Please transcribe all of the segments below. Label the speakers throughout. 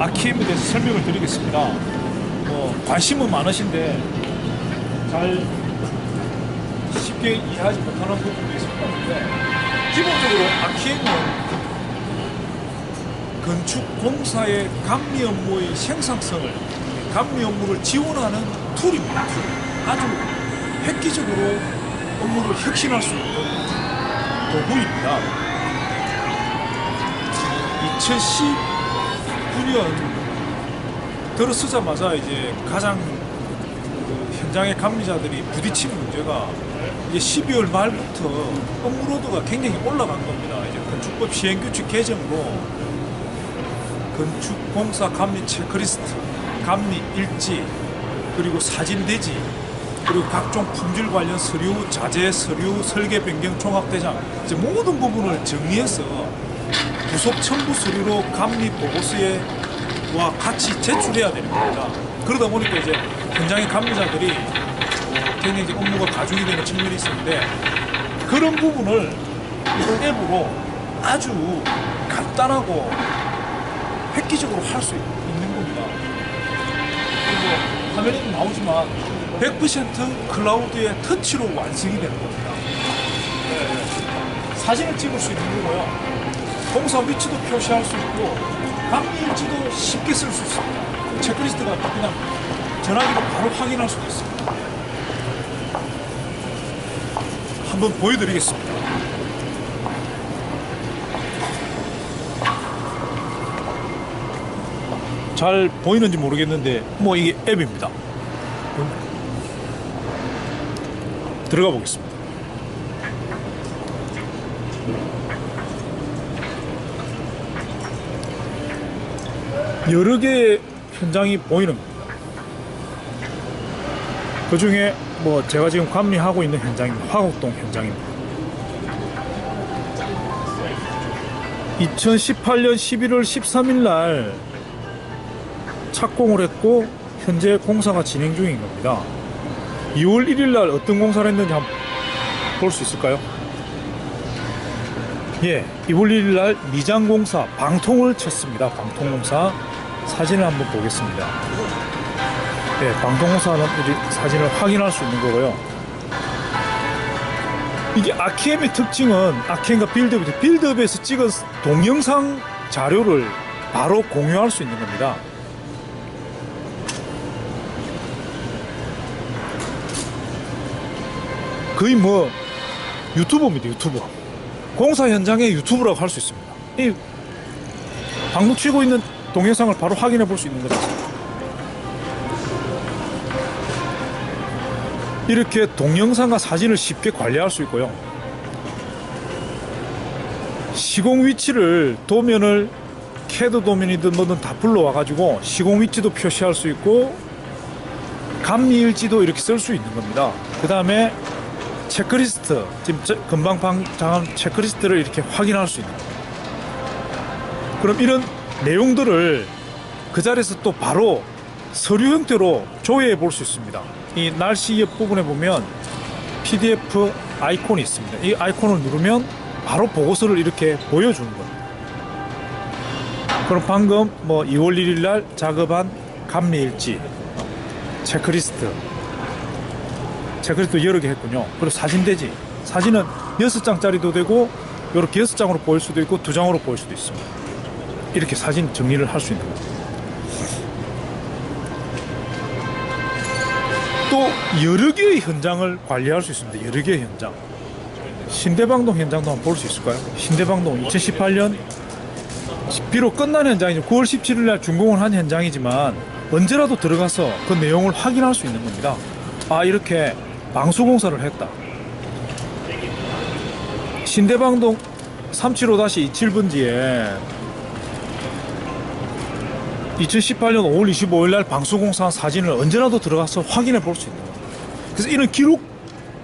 Speaker 1: 아키엠에 대해서 설명을 드리겠습니다. 뭐 관심은 많으신데 잘 쉽게 이해하지 못하는 부분도 있을 것 같은데 기본적으로 아키엠은 건축 공사의 감리 업무의 생산성을 감리 업무를 지원하는 툴입니다. 툴. 아주 획기적으로 업무를 혁신할 수 있는 도구입니다. 2019년 들어서자마자 이제 가장 그 현장의 감리자들이 부딪힌 문제가 이제 12월 말부터 업무로드가 굉장히 올라간 겁니다. 이제 건축법 시행규칙 개정으로 건축공사 감리 체크리스트, 감리 일지, 그리고 사진 대지, 그리고 각종 품질 관련 서류, 자재 서류, 설계 변경 종합 대장 이제 모든 부분을 정리해서 부속 첨부 서류로 감리 보고서에 와 같이 제출해야 되는 겁니다. 그러다 보니까 이제 현장의 감리자들이 굉장히 이제 업무가 가중이 되는 측면이 있었는데 그런 부분을 앱으로 아주 간단하고 획기적으로 할 수 있는 겁니다. 그리고 화면에 나오지만 100% 클라우드의 터치로 완성이 되는 겁니다. 네, 사진을 찍을 수 있는 거고요. 공사 위치도 표시할 수 있고 감리일지도 쉽게 쓸 수 있습니다. 체크리스트가 그냥 전화기로 바로 확인할 수도 있습니다. 한번 보여드리겠습니다. 잘 보이는지 모르겠는데 뭐 이게 앱입니다. 들어가 보겠습니다. 여러 개의 현장이 보이는 겁니다. 그 중에 뭐 제가 지금 감리하고 있는 현장입니다. 화곡동 현장입니다. 2018년 11월 13일 날 착공을 했고 현재 공사가 진행 중인 겁니다. 2월 1일 날 어떤 공사를 했는지 한번 볼 수 있을까요? 예, 2월 1일 날 미장 공사 방통을 쳤습니다. 방통 공사 사진을 한번 보겠습니다. 예, 방통 공사는 이 사진을 확인할 수 있는 거고요. 이게 아키엠의 특징은 아키엠과 빌드업, 빌드업에서 찍은 동영상 자료를 바로 공유할 수 있는 겁니다. 거의 뭐 유튜버입니다 유튜버 공사 현장의 유튜브라고 할 수 있습니다 이 방금 치고 있는 동영상을 바로 확인해 볼 수 있는 거죠. 이렇게 동영상과 사진을 쉽게 관리할 수 있고요. 시공 위치를 도면을 캐드 도면이든 뭐든 다 불러와 가지고 시공 위치도 표시할 수 있고 감리일지도 이렇게 쓸 수 있는 겁니다. 그 다음에 체크리스트 지금 저- 금방 방장한 체크리스트를 이렇게 확인할 수 있는. 거예요. 그럼 이런 내용들을 그 자리에서 또 바로 서류 형태로 조회해 볼 수 있습니다. 이 날씨 옆 부분에 보면 PDF 아이콘이 있습니다. 이 아이콘을 누르면 바로 보고서를 이렇게 보여주는 거예요. 그럼 방금 뭐 2월 1일 날 작업한 감리일지 체크리스트 체크리스트 여러 개 했군요. 그리고 사진 대지. 사진은 6장짜리도 되고 이렇게 6장으로 보일 수도 있고 2장으로 보일 수도 있습니다. 이렇게 사진 정리를 할 수 있는 거예요. 또 여러 개의 현장을 관리할 수 있습니다. 여러 개의 현장. 신대방동 현장도 한번 볼 수 있을까요? 신대방동 2018년 비록 끝난 현장이죠. 9월 17일 날 준공을 한 현장이지만 언제라도 들어가서 그 내용을 확인할 수 있는 겁니다. 아 이렇게 방수공사를 했다. 신대방동 375-27번지에 2018년 5월 25일 날 방수공사한 사진을 언제라도 들어가서 확인해 볼 수 있는 거예요. 그래서 이런 기록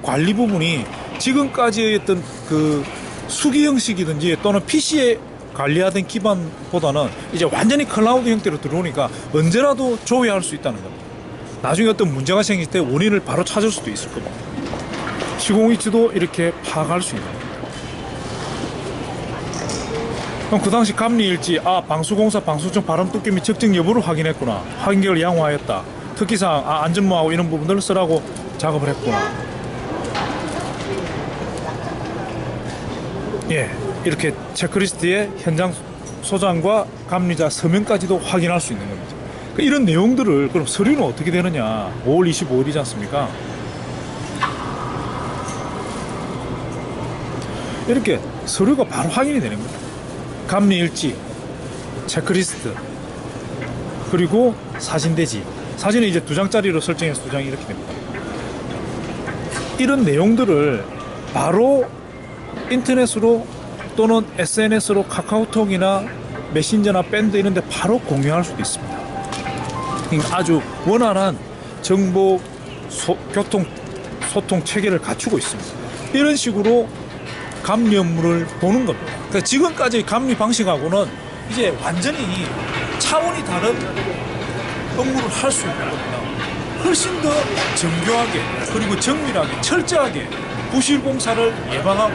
Speaker 1: 관리 부분이 지금까지의 어떤 그 수기 형식이든지 또는 PC에 관리하던 기반보다는 이제 완전히 클라우드 형태로 들어오니까 언제라도 조회할 수 있다는 겁니다. 나중에 어떤 문제가 생길 때 원인을 바로 찾을 수도 있을 겁니다. 시공 위치도 이렇게 파악할 수 있는 겁니다. 그럼 그 당시 감리일지 아 방수공사 방수청 바람 뚜기 및 적정 여부를 확인했구나. 확인결을 양호하였다. 특기사항 아 안전모하고 이런 부분들을 쓰라고 작업을 했구나. 예 이렇게 체크리스트에 현장 소장과 감리자 서명까지도 확인할 수 있는 겁니다. 그 이런 내용들을 그럼 서류는 어떻게 되느냐? 5월 25일이지 않습니까? 이렇게 서류가 바로 확인이 되는 겁니다 감리 일지, 체크리스트, 그리고 사진 대지. 사진은 이제 두 장짜리로 설정해서 두 장이 이렇게 됩니다. 이런 내용들을 바로 인터넷으로 또는 SNS로 카카오톡이나 메신저나 밴드 이런 데 바로 공유할 수도 있습니다. 아주 원활한 정보 소- 교통 소통 체계를 갖추고 있습니다. 이런 식으로 업무를 보는 겁니다. 그러니까 지금까지 감리 방식하고는 이제 완전히 차원이 다른 업무를 할 수 있는 겁니다. 훨씬 더 정교하게 그리고 정밀하게 철저하게 부실 공사를 예방하고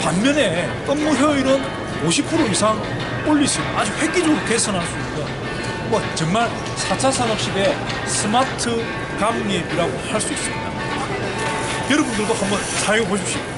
Speaker 1: 반면에 업무 효율은 50% 이상 올릴 수 있는 아주 획기적으로 개선할 수 있는 뭐 정말 4차 산업 시대 스마트 감리앱이라고 할 수 있습니다. 여러분들도 한번 사용해 보십시오.